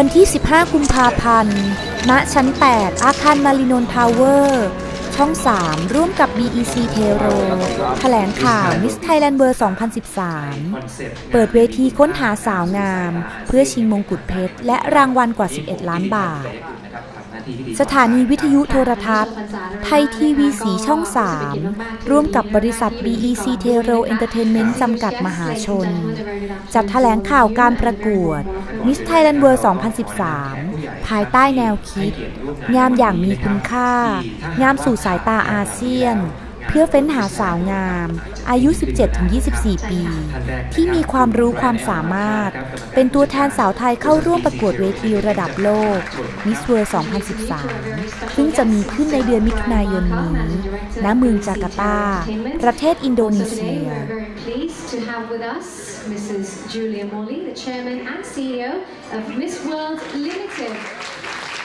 วันที่ 15 กุมภาพันธ์ ณ ชั้น 8 อาคารมารินนทาวเวอร์ ช่อง 3 ร่วมกับ BEC เทโร แถลงข่าวมิสไทยแลนด์เบอร์ 2013 เปิดเวทีค้นหาสาวงาม เพื่อชิงมงกุฎเพชร และรางวัลกว่า 11 ล้านบาท สถานีวิทยุโทรทัศน์ ไทยทีวีสีช่อง3ร่วมกับบริษัท BEC t e r o Entertainment จำกัดมหาชน จัดแถลงข่าวการประกวด Miss Thailand World 2013 ภายใต้แนวคิด งามอย่างมีคุณค่า งามสู่สายตาอาเซียน เพื่อเฟ้นหาสาวงาม อายุ 17-24 ปี ที่มีความรู้ความสามารถ เป็นตัวแทนสาวไทยเข้าร่วมประกวดเวทีระดับโลก Miss World 2013 ซึ่งจะมีขึ้นในเดือนมิถุนายนนี้ ณ เมืองจาการ์ตา ประเทศอินโดนีเซีย Mrs. Julia Morley, the chairman and CEO of Miss World Limited.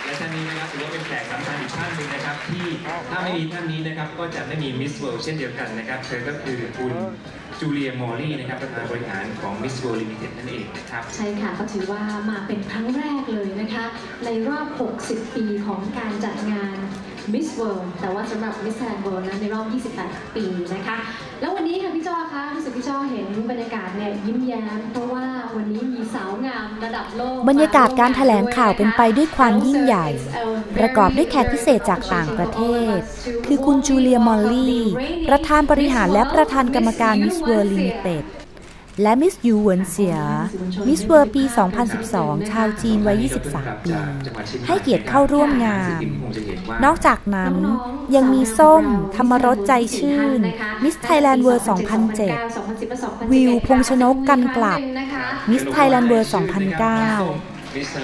และท่านนี้นะครับถือว่าเป็นแขกสำคัญอีกท่านหนึ่งนะครับ ที่ถ้าไม่มีท่านนี้นะครับ ก็จะไม่มีมิสเวิลด์เช่นเดียวกันนะครับ เธอก็คือคุณจูเลียมอร์ลี่นะครับประธานบริหารของ Miss World Limited นั่นเองนะครับ ใช่ค่ะก็ถือว่ามาเป็นครั้งแรกเลยนะคะ ในรอบ 60 ปีของการจัดงาน Miss World แต่ว่าสำหรับ Miss Thailand World นั้นในรอบ 28 ปีนะคะ แล้ววันนี้ค่ะพี่จ้อคะรู้สึกพี่จ้อเห็นบรรยากาศเนี่ยยิ้มแย้มเพราะว่า วันนี้มีสาวงามระดับโลกบรรยากาศการแถลงข่าวเป็นไปด้วยความยิ่งใหญ่ ประกอบด้วยแขกพิเศษจากต่างประเทศ คือคุณจูเลียมอลลี่ ประธานบริหารและประธานกรรมการ Miss World Limited และมิสยูเหวินเสีย มิสเวอร์ปี 2012 ชาวจีนวัย 23 ปี ให้เกียรติเข้าร่วมงาน นอกจากนั้นยังมีส้ม ธรรมรสใจชื่น มิสไทยแลนด์เวิร์2007 วิวพงชนกกันกลับ มิสไทยแลนด์เวิร์2009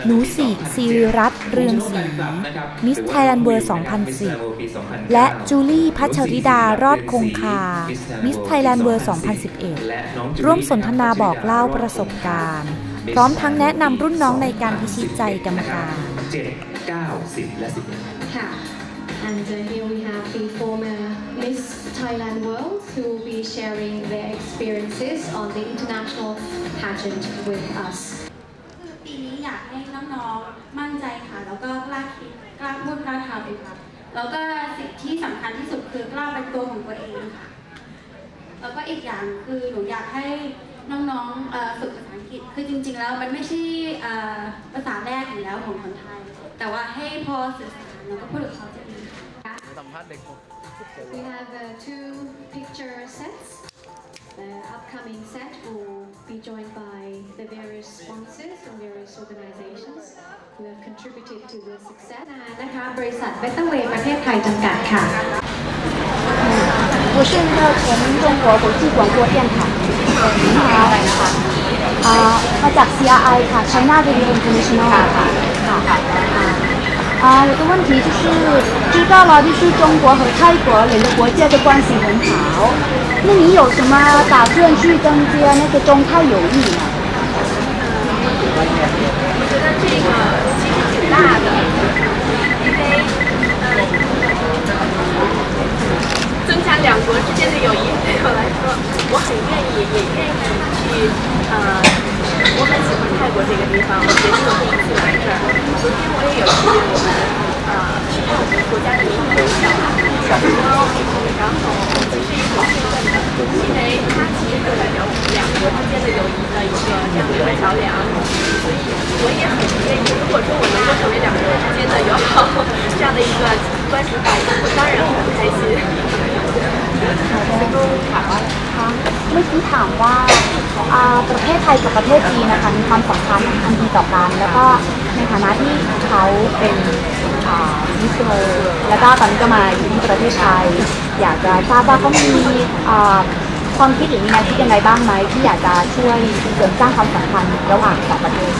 หนูสีซีริรัตน์เรืองศรีมิสไทยแลนด์เวิร์2010 และจูลี่พัชริดารอดคงคา มิสไทยแลนด์เวิร์2011 ร่วมสนทนาบอกเล่าประสบการณ์ พร้อมทั้งแนะนำรุ่นน้องในการพิชิตใจกรรมการ7 9 10 และ 11ค่ะ And uh, here we have the former Miss Thailand World who will be sharing their experiences on the international pageant with us. อยากให้น้องๆมั่นใจค่ะ แล้วก็กล้าคิดกล้าพูดกล้าทำเลยค่ะแล้วก็สิ่งที่สำคัญที่สุดคือกล้าเป็นตัวของตัวเองค่ะ แล้วก็อีกอย่างคือหนูอยากให้น้องๆฝึกภาษาอังกฤษคือจริง ๆ แล้วมันไม่ใช่ภาษาแรกอยู่แล้วของคนไทย แต่ว่าให้พอสื่อสารแล้วก็พูดกับเขาจะดีค่ะ We have uh, two picture sets. The upcoming set will be joined by the various sponsors and various organizations who have contributed to the success นะคะบริษัทเบตเตอร์เวย์ประเทศไทยจำกัดค่ะ 我是一个从中国国际广播电台。你好，啊，มาจาก CRI ค่ะ China Radio International ค่ะค่ะ 啊，有个问题就是知道了，就是中国和泰国两个国家的关系很好，那你有什么打算去增加那个中泰友谊呢？我觉得这个其实挺大的，因为增加两国之间的友谊对我来说，我很愿意，也愿意去呃，我很喜欢泰国这个地方，我也是因为它其实就代表我们两国之间的友谊的一个这样的一个桥梁，所以我也很愿意，如果说我能够成为两国之间的友好这样的一个关系的话，我当然很开心。 ถามว่าคะเมื่อกี้ถามว่าอ่าประเทศไทยกับประเทศจีนนะคะมีความสัมพันธ์อันดีต่อกัน แล้วก็ ในฐานะที่เขาเป็นมิสเตอร์แล้วก็ตอนนี้ก็มาอยู่ที่ประเทศไทย อยากจะทราบว่าเขามีความคิดหรือมีแนวคิดยังไงบ้างไหมที่อยากจะช่วยเสริมสร้างความสัมพันธ์ระหว่างสองประเทศ